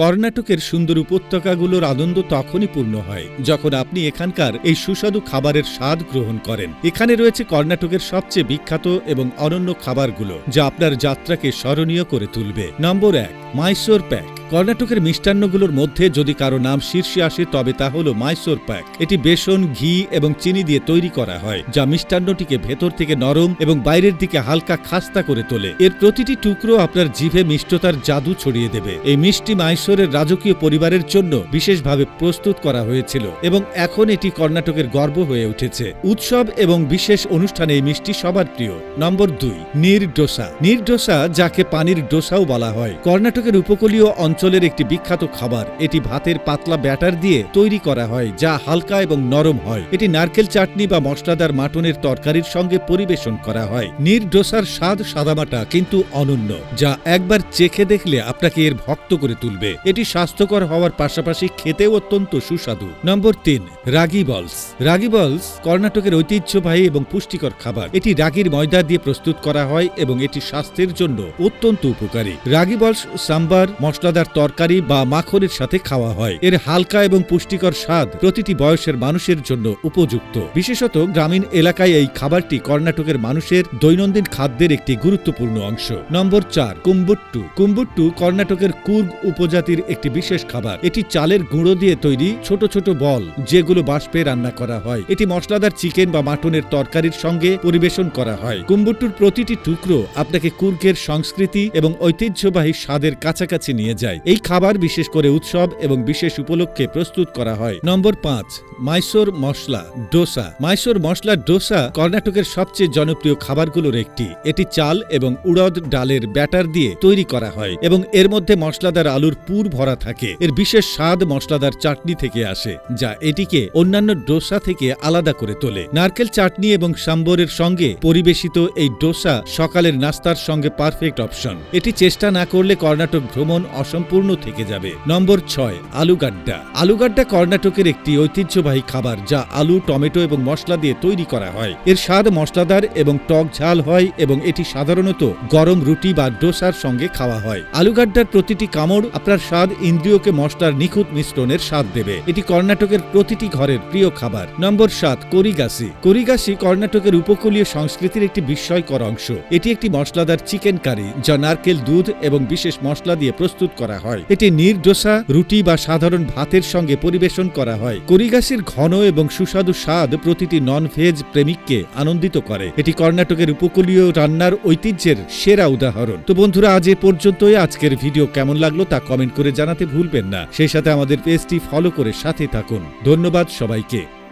কর্ণাটকের সুন্দর উপত্যকাগুলোর আনন্দ তখনই পূর্ণ হয়, যখন আপনি এখানকার এই সুস্বাদু খাবারের স্বাদ গ্রহণ করেন। এখানে রয়েছে কর্ণাটকের সবচেয়ে বিখ্যাত এবং অনন্য খাবারগুলো, যা আপনার যাত্রাকে স্মরণীয় করে তুলবে। নম্বর এক মাইসোর প্যাক কর্ণাটকের মিষ্টান্নগুলোর মধ্যে যদি কারও নাম শীর্ষে আসে, তবে তা হল মাইসোর প্যাক। এটি বেসন, ঘি এবং চিনি দিয়ে তৈরি করা হয়, যা মিষ্টান্নটিকে ভেতর থেকে নরম এবং বাইরের দিকে হালকা খাস্তা করে তোলে। এর প্রতিটি টুকরো আপনার জিভে মিষ্টতার জাদু ছড়িয়ে দেবে। এই মিষ্টি মাইসোরের রাজকীয় পরিবারের জন্য বিশেষভাবে প্রস্তুত করা হয়েছিল এবং এখন এটি কর্ণাটকের গর্ব হয়ে উঠেছে। উৎসব এবং বিশেষ অনুষ্ঠানে এই মিষ্টি সবার প্রিয়। নম্বর দুই নীর ডোসা নীর ডোসা যাকে পানির ডোসাও বলা হয়, কর্ণাটকের উপকূলীয় অঞ্চলের একটি বিখ্যাত খাবার। এটি ভাতের পাতলা ব্যাটার দিয়ে তৈরি করা হয়, যা হালকা এবং নরম হয়। এটি নারকেল চাটনি বা মশলাদার মাটনের তরকারির সঙ্গে পরিবেশন করা হয়। নীর ডোসার স্বাদ সাদামাটা কিন্তু অনন্য, যা একবার চেখে দেখলে আপনাকে এর ভক্ত করে তুলবে। এটি স্বাস্থ্যকর হওয়ার পাশাপাশি খেতেও অত্যন্ত সুস্বাদু। নম্বর তিন, রাগি বলস। রাগি বলস কর্ণাটকের ঐতিহ্যবাহী এবং পুষ্টিকর খাবার। এটি রাগির ময়দা দিয়ে প্রস্তুত করা হয় এবং এটি স্বাস্থ্যের জন্য অত্যন্ত উপকারী। রাগি বলস, সাম্বার, মশলাদার তরকারি বা মাখনের সাথে খাওয়া হয়। এর হালকা এবং পুষ্টিকর স্বাদ প্রতিটি বয়সের মানুষের জন্য উপযুক্ত। বিশেষত গ্রামীণ এলাকায় এই খাবারটি কর্ণাটকের মানুষের দৈনন্দিন খাদ্যের একটি গুরুত্বপূর্ণ অংশ। নম্বর চার, কুম্বুট্টু। কুম্বুট্টু কর্ণাটকের কুর্গ উপজাতির একটি বিশেষ খাবার। এটি চালের গুঁড়ো দিয়ে তৈরি ছোট ছোট বল যেগুলো বাষ্পে রান্না করা হয়। এটি মশলাদার চিকেন বা মাটনের তরকারির সঙ্গে পরিবেশন করা হয়। কুম্বুট্টুর প্রতিটি টুকরো আপনাকে কুর্গের সংস্কৃতি এবং ঐতিহ্যবাহী স্বাদের কাছাকাছি নিয়ে যায়। এই খাবার বিশেষ করে উৎসব এবং বিশেষ উপলক্ষে প্রস্তুত করা হয়। নম্বর পাঁচ, মাইসোর মশলা, ডোসা। মাইসোর মশলা ডোসা কর্ণাটকের সবচেয়ে জনপ্রিয় খাবারগুলোর একটি। এটি চাল এবং উড়দ ডালের ব্যাটার দিয়ে তৈরি করা হয় এবং এর মধ্যে মশলাদার আলুর পুর ভরা থাকে। এর বিশেষ স্বাদ মশলাদার চাটনি থেকে আসে, যা এটিকে অন্যান্য ডোসা থেকে আলাদা করে তোলে। নারকেল চাটনি এবং সাম্বরের সঙ্গে পরিবেশিত এই ডোসা সকালের নাস্তার সঙ্গে পারফেক্ট অপশন। এটি চেষ্টা না করলে কর্ণাটক ভ্রমণ অসম্পূর্ণ থেকে যাবে। নম্বর ছয় আলুগাড্ডা আলুগাড্ডা কর্ণাটকের একটি ঐতিহ্যবাহী খাবার যা আলু, টমেটো এবং মশলা দিয়ে তৈরি করা হয়। এর স্বাদ মশলাদার এবং টক ঝাল হয় এবং এটি সাধারণত গরম রুটি বা ডোসার সঙ্গে খাওয়া হয়। আলুগাড্ডার প্রতিটি কামড় আপনার স্বাদ ইন্দ্রিয়কে মশলার নিখুঁত মিশ্রণের স্বাদ দেবে। এটি কর্ণাটকের প্রতিটি ঘরের প্রিয় খাবার। নম্বর সাত করিগাসি করিগাসি কর্ণাটকের উপকূলীয় সংস্কৃতির একটি বিস্ময়কর অংশ। এটি একটি মশলাদার চিকেন কারি, যা নারকেল দুধ এবং বিশেষ মশলা দিয়ে প্রস্তুত করা হয়। এটি নির্ডোসা রুটি বা সাধারণ ভাতের সঙ্গে পরিবেশন করা হয়। করিগাসির ঘন এবং সুস্বাদু স্বাদ প্রতিটি নন ভেজ প্রেমিককে আনন্দিত করে। এটি কর্ণাটকের উপকূলীয় রান্নার ঐতিহ্যের সেরা উদাহরণ। তো বন্ধুরা, আজ এ পর্যন্তই। আজকের ভিডিও কেমন লাগল তা কমেন্ট করে জানাতে ভুলবেন না। সেই সাথে আমাদের পেজটি ফলো করে সাথে থাকুন। ধন্যবাদ সবাইকে।